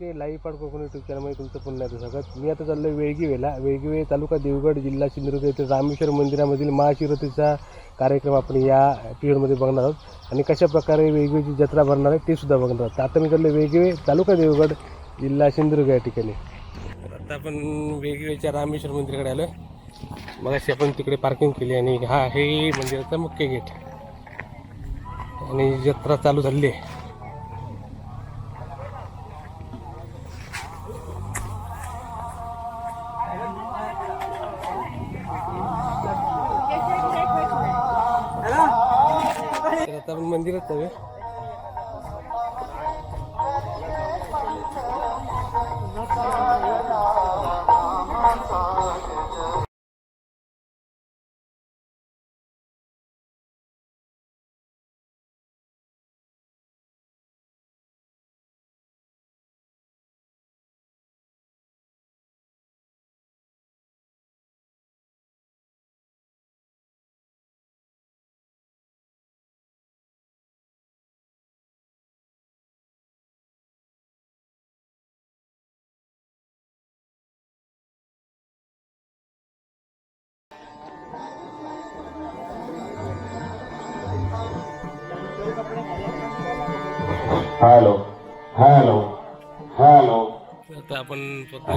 Okay live पण Konkan YouTube चॅनलमध्ये तुमचं पुन्हा येतं स्वागत. मी आता चाललो वेळगीवेला. वेळगीवे तालुका देवगड जिल्हा सिंधुदुर्ग येथे रामेश्वर मंदिरामधील महाशिवरात्रीचा कार्यक्रम आपण या पिरियडमध्ये बघणार आहोत. आणि कशा प्रकारे वेगवेगळी जत्रा भरणार आहे ते सुद्धा बघणार आहोत. आता मी चाललो वेगवेगळे तालुका देवगड जिल्हा सिंधुदुर्ग या ठिकाणी. आता आपण वेगवेगळ्या रामेश्वर मंदिराकडे आलो मग अशी आपण तिकडे पार्किंग केली आणि हा हे मंदिराचा मुख्य गेट आणि जत्रा चालू झाली आहे. आता आपण मंदिरात जाऊया. हॅलो हॅलो हॅलो आता आपण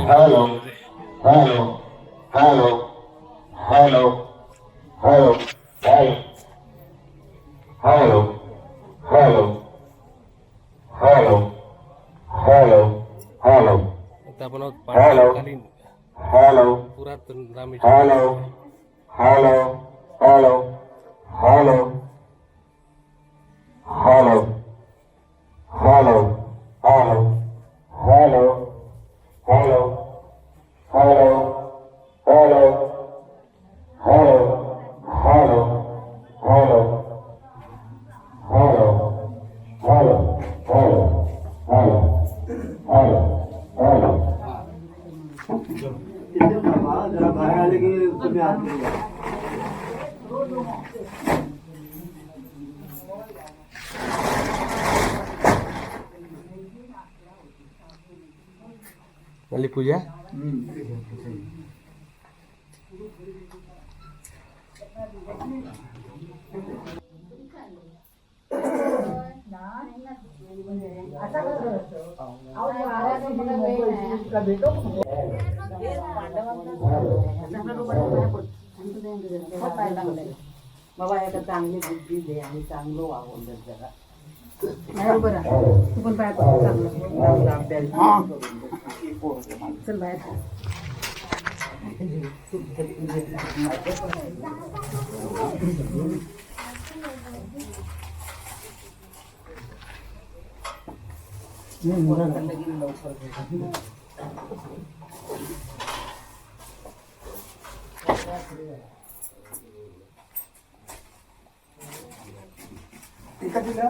hello hello hello hello hello hello hello hello hello hello hello आता आपण आहोत हॅलो. पाटकालीन हॅलो पुरातन Rameshwar hello hello hello hello hello hello hello hello hello hello hello hello hello hello hello hello hello hello hello hello hello बाहेर आले की तुम्ही झाली पूजा बाबा एका चांगली बुद्धी दे आणि चांगलं वागवलं जरा. बरं तू पण बाहेर चल बाहेर तिकडे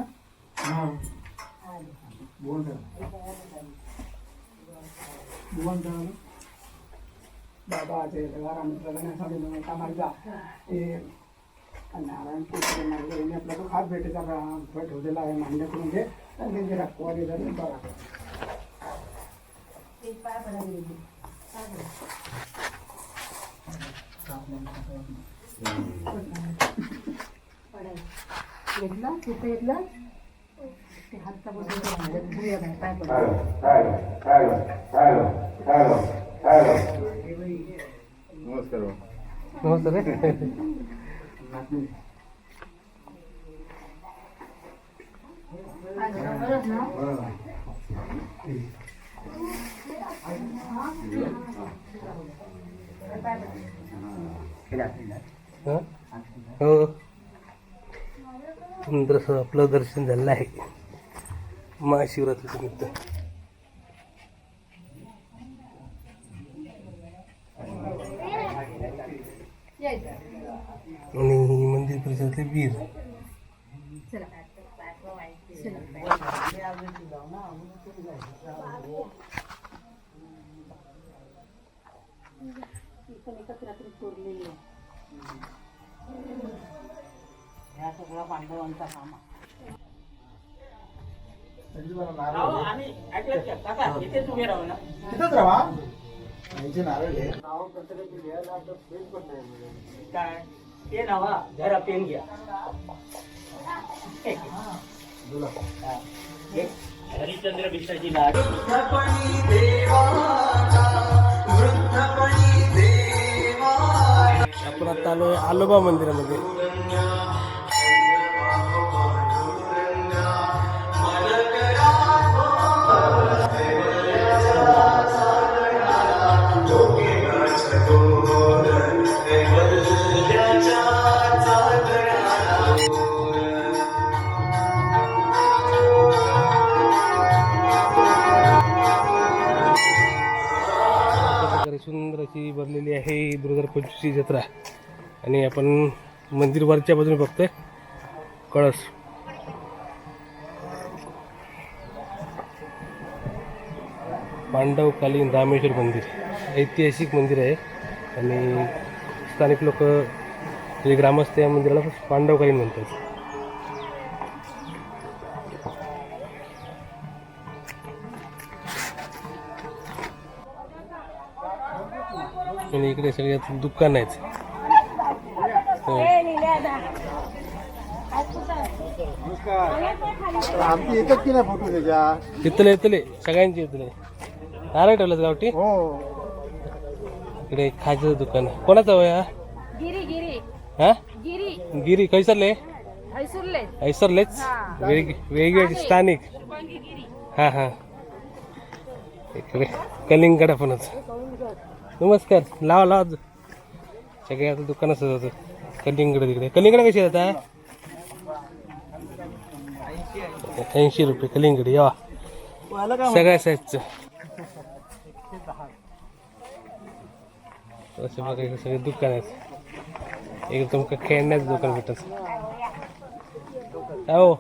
బాబా వారం తమరిగా नारायण यांनी आपला तो हात भेटेचा फळ ठेवलेला आहे मान्य करून घे आणि त्यांची रखवा दिला बरा घेतला? तिथे घेतला? नमस्कार हो. हो. आपलं दर्शन झालेलं आहे. महाशिवरात्रीचं निमित्त आणि ही मंदिर परिसरातले वीर सगळ्या पांडवांचा कामा. अजून जाऊ ना अजून तुम्ही जायचं. ती पण एकच रात्री चोरलेली आहे ह्या सगळा पांडवांचा काम आहे. तिथंच राहा. यांचे नारळ घे. ते नावा जरा पेन घ्या. हरिश्चंद्र बिष्टाची लाट आपण आता आलो आलोबा मंदिरामध्ये. अशी भरलेली आहे दोन हजार पंचवीसची जत्रा. आणि आपण मंदिर वरच्या बाजूने बघतोय. कळस. पांडवकालीन रामेश्वर मंदिर. ऐतिहासिक मंदिर आहे. आणि स्थानिक लोक जे ग्रामस्थ या मंदिराला पांडवकालीन म्हणतात. आणि इकडे सगळ्यात दुकान आहेत. हो. आमची एकच की नाही फोटो त्याच्या? इथले इथले. सगळ्यांचे इथले. नारळ ठेवलं गावठी? हो. इकडे खायचं दुकान. आहे. कोणाचं वय? हा गिरी गिरी. हा? गिरी. गिरी कैसरले हैसुरले ऐसरलेच वेग वेगवेगळे स्थानिक. हा हा. इकडे. कलिंगड आपणच नमस्कार लावा लावा. सगळे आता दुकान असत कलिंगड तिकडे कलिंगड कशी ऐंशी रुपये कलिंगड यावा. सगळ्या साईजचं असे बघा सगळे दुकान आहेत. एक तुमका खेळण्याचं दुकान भेटत हो.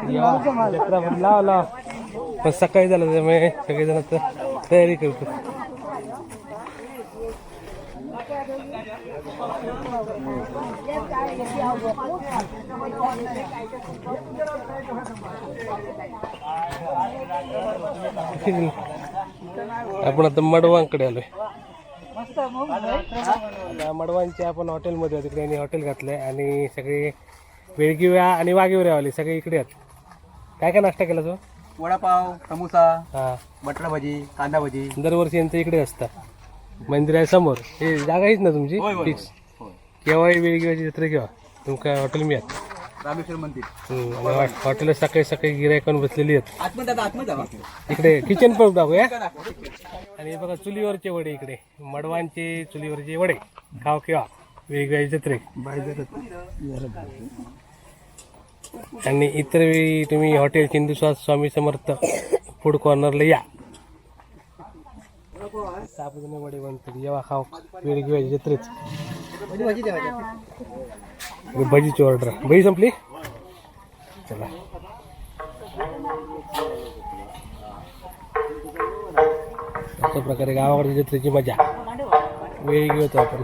भरली. लावा लावा. पण सकाळी झालं त्यामुळे सगळेजण तयारी करतो आपण आता मडवांकडे आलोय. मडवांचे आपण हॉटेलमध्ये आहोत तिकडे हॉटेल घातलंय आणि सगळे वेळगिव्या आणि वाघिवऱ्यावाले सगळे इकडे आहेत. काय काय नाश्ता केला तो? वडापाव समोसा हा. बटाटा भाजी कांदा भाजी. दरवर्षी यांचं इकडे असतं. मंदिरासमोर. हे जागा हीच ना तुमची? फिक्स केव्हाही वेळगिव्याची जत्रा केव्हा? तुमका हॉटेल मिळत रामेश्वर मंदिर. हम्म, आणि हॉ- सकाळी सकाळी गिरायकन बसलेली आहेत. आतमध्ये दादा आतमध्ये जावा. इकडे किचन पण दाखवूया आणि हे बघा चुलीवरचे वडे इकडे. मडवांचे चुलीवरचे वडे. खाव किंवा. वेगवेगळे जत्रे. आणि इतर वेळी तुम्ही हॉटेल सिंधुस्वाद स्वामी समर्थ फूड कॉर्नरला या. साबुदाणे वडे बनतात. जेव्हा खाव वेगवेगळ्या द्यावायची आणि भजीची ऑर्डर भजी संपली? चला. अशा प्रकारे गावाकडे जत्रेची मजा. वेगळी होतो आपण.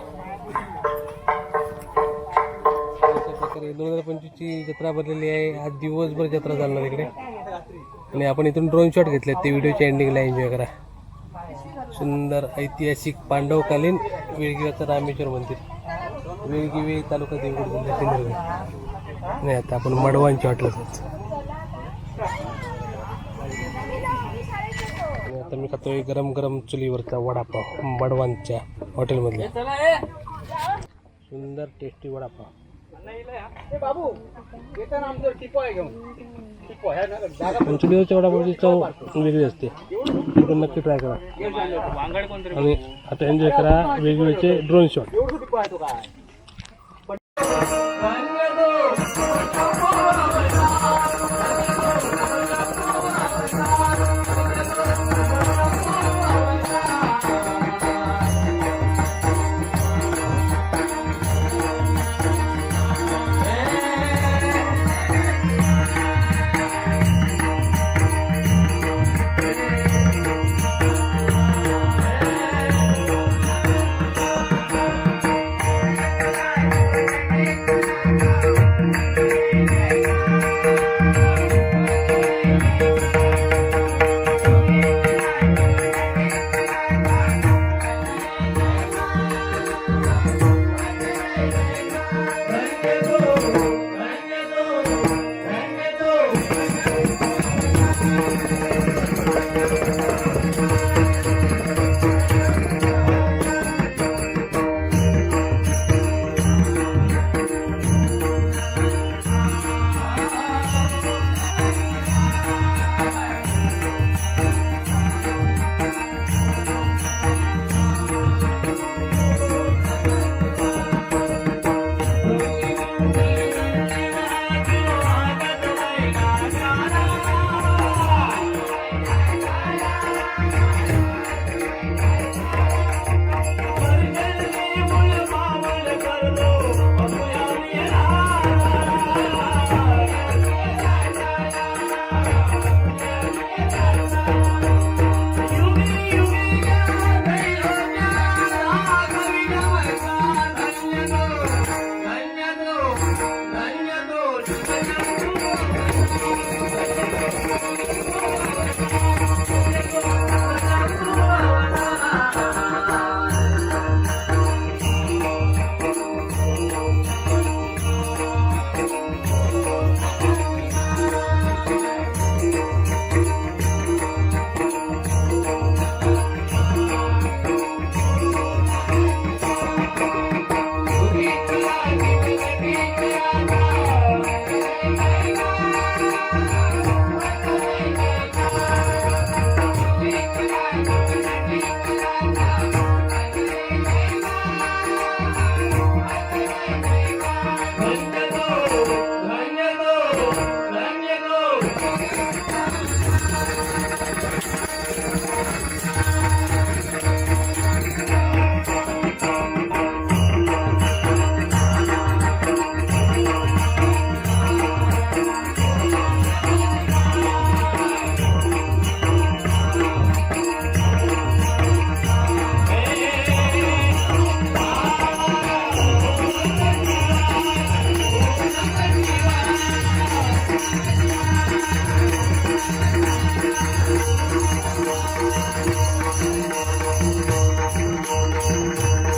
अशा प्रकारे दोन हजार पंचवीसची जत्रा भरलेली आहे. आज दिवसभर जत्रा चालणार इकडे. आणि आपण इथून ड्रोन शॉट घेतले ते व्हिडिओच्या एंडिंगला एन्जॉय करा. सुंदर ऐतिहासिक पांडवकालीन वेळगिवाचं रामेश्वर मंदिर. वेळगिवे तालुका देवगड जिल्हा सिंधुदुर्ग नाही आता आपण मडवांच्या हॉटेल आता मी खातोय गरम गरम चुलीवरचा वडापाव मडवांच्या हॉटेलमधल्या. सुंदर टेस्टी वडापाव. बाबू चुलीवरच्या वडापावची चव वेगळी असते. आपण नक्की ट्राय करा. आणि आता एन्जॉय करा वेगवेगळे drone shot Thank you.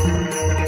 Música